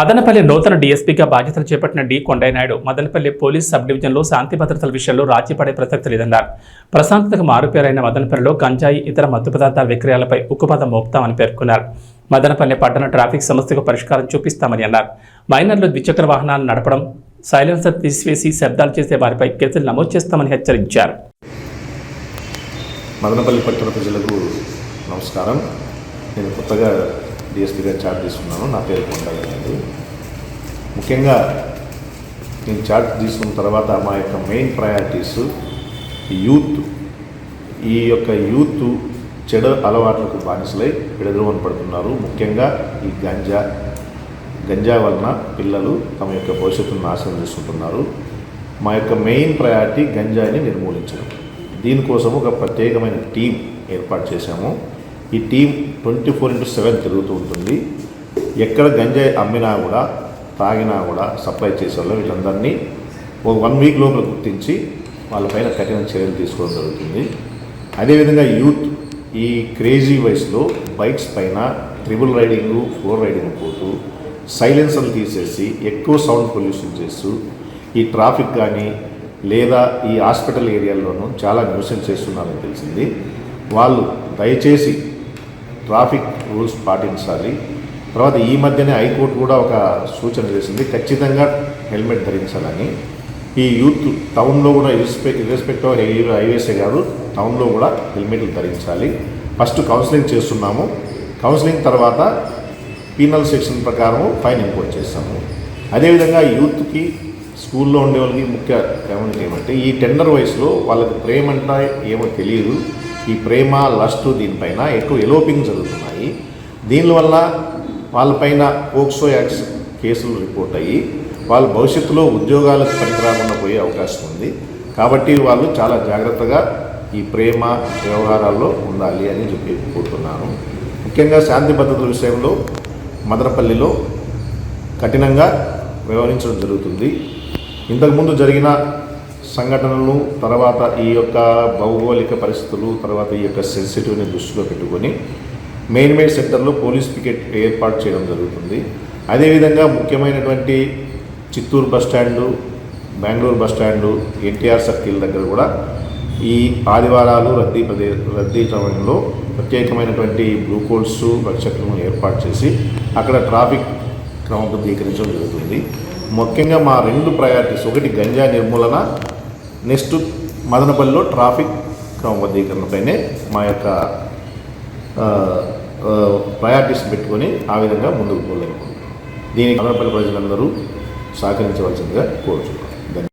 మదనపల్లి నూతన డీఎస్పీగా బాధ్యతలు చేపట్టిన D Kondainaidu Madanapalle police sub డివిజన్లో శాంతి భద్రతల విషయంలో రాజీ పడే ప్రసక్తి లేదన్నారు. ప్రశాంతతకు మారుపేరైన మదనపల్లిలో గంజాయి ఇతర మత్తు పదార్థాల విక్రయాలపై ఉక్కుపాదం మోపుతామని పేర్కొన్నారు. మదనపల్లి పట్టణ ట్రాఫిక్ సమస్యకు పరిష్కారం చూపిస్తామని అన్నారు. మైనర్లు ద్విచక్ర వాహనాలు నడపడం సైలెన్సర్ తీసివేసి శబ్దాలు చేసే వారిపై కేసులు నమోదు చేస్తామని హెచ్చరించారు. మదనపల్లి పట్టణ ప్రజలకు నమస్కారం. నేను కొత్తగా డిఎస్పీగా చార్జ్ తీసుకున్నాను నా పేరు కొండగండి ముఖ్యంగా నేను చార్జ్ తీసుకున్న తర్వాత మా యొక్క మెయిన్ ప్రయారిటీస్ యూత్. ఈ యొక్క యూత్ చెడు అలవాట్లకు బానిసలై విడద్రోవన పడుతున్నారు. ముఖ్యంగా ఈ గంజా గంజా వలన పిల్లలు తమ యొక్క భవిష్యత్తును నాశనం చేసుకుంటున్నారు మా యొక్క మెయిన్ ప్రయారిటీ గంజాయిని నిర్మూలించడం. దీనికోసం ఒక ప్రత్యేకమైన టీం ఏర్పాటు చేశాము. ఈ team twenty four into seven తిరుగుతూ ఉంటుంది. ఎక్కడ గంజాయి అమ్మినా కూడా తాగినా కూడా సప్లై చేసే వాళ్ళు వీళ్ళందరినీ ఒక వన్ వీక్ లోపల గుర్తించి వాళ్ళపైన కఠిన చర్యలు తీసుకోవడం జరుగుతుంది. అదేవిధంగా యూత్ ఈ క్రేజీ వయసులో బైక్స్ పైన ట్రిపుల్ రైడింగు ఫోర్ రైడింగ్ పోతూ సైలెన్సర్లు తీసేసి ఎక్కువ సౌండ్ పొల్యూషన్ చేస్తూ ఈ ట్రాఫిక్ కానీ లేదా ఈ హాస్పిటల్ ఏరియాల్లోనూ చాలా న్యూసెన్స్ చేస్తున్నారని తెలిసింది. వాళ్ళు దయచేసి ట్రాఫిక్ రూల్స్ పాటించాలి. తర్వాత ఈ మధ్యనే హైకోర్టు కూడా ఒక సూచన చేసింది ఖచ్చితంగా హెల్మెట్ ధరించాలని. ఈ యూత్ టౌన్లో కూడా ఇర్రెస్పెక్ట్ ఇర్రెస్పెక్ట్ ఆఫ్ హైవేసే కాదు టౌన్లో కూడా హెల్మెట్లు ధరించాలి. ఫస్ట్ కౌన్సిలింగ్ చేస్తున్నాము. కౌన్సిలింగ్ తర్వాత పీనల్ సెక్షన్ ప్రకారం ఫైన్ ఇంపోర్ట్ చేస్తాము. అదేవిధంగా యూత్కి స్కూల్లో ఉండే వాళ్ళకి ముఖ్య కమ్యూనిటీ ఏమంటే ఈ టెండర్ వయసులో వాళ్ళకి ప్రేమ అంటే ఏమో తెలియదు. ఈ ప్రేమ లస్ట్ దీనిపైన ఎక్కువ ఎలోపింగ్ జరుగుతున్నాయి. దీనివల్ల వాళ్ళపైన పోక్సో యాక్ట్స్ కేసులు రిపోర్ట్ అయ్యి వాళ్ళ భవిష్యత్తులో ఉద్యోగాలకు పనికిరాకుండా పోయే అవకాశం ఉంది. కాబట్టి వాళ్ళు చాలా జాగ్రత్తగా ఈ ప్రేమ వ్యవహారాల్లో ఉండాలి అని చెప్పి కోరుతున్నాను. ముఖ్యంగా శాంతి భద్రతల విషయంలో మదనపల్లిలో కఠినంగా వ్యవహరించడం జరుగుతుంది. ఇంతకుముందు జరిగిన సంఘటనలు తర్వాత ఈ యొక్క భౌగోళిక పరిస్థితులు తర్వాత ఈ యొక్క సెన్సిటివ్ని దృష్టిలో పెట్టుకొని మెయిన్ మెయిన్ సెంటర్లో పోలీస్ పికెట్ ఏర్పాటు చేయడం జరుగుతుంది. అదేవిధంగా ముఖ్యమైనటువంటి Chittoor bus Bengaluru bus NTR circle దగ్గర కూడా ఈ ఆదివారాలు రద్దీ ప్రదే రద్దీ సమయంలో ప్రత్యేకమైనటువంటి గ్లూకోల్స్ రక్షకులను ఏర్పాటు చేసి అక్కడ ట్రాఫిక్ క్రమబద్ధీకరించడం జరుగుతుంది. ముఖ్యంగా మా రెండు ప్రయారిటీస్. ఒకటి గంజా నిర్మూలన నెక్స్ట్ మదనపల్లిలో ట్రాఫిక్ క్రమబద్ధీకరణపైనే మా యొక్క ప్రయారిటీస్ పెట్టుకొని ఆ విధంగా ముందుకు పోలేము. దీనికి మదనపల్లి ప్రజలందరూ సహకరించవలసిందిగా కోరుచున్నాను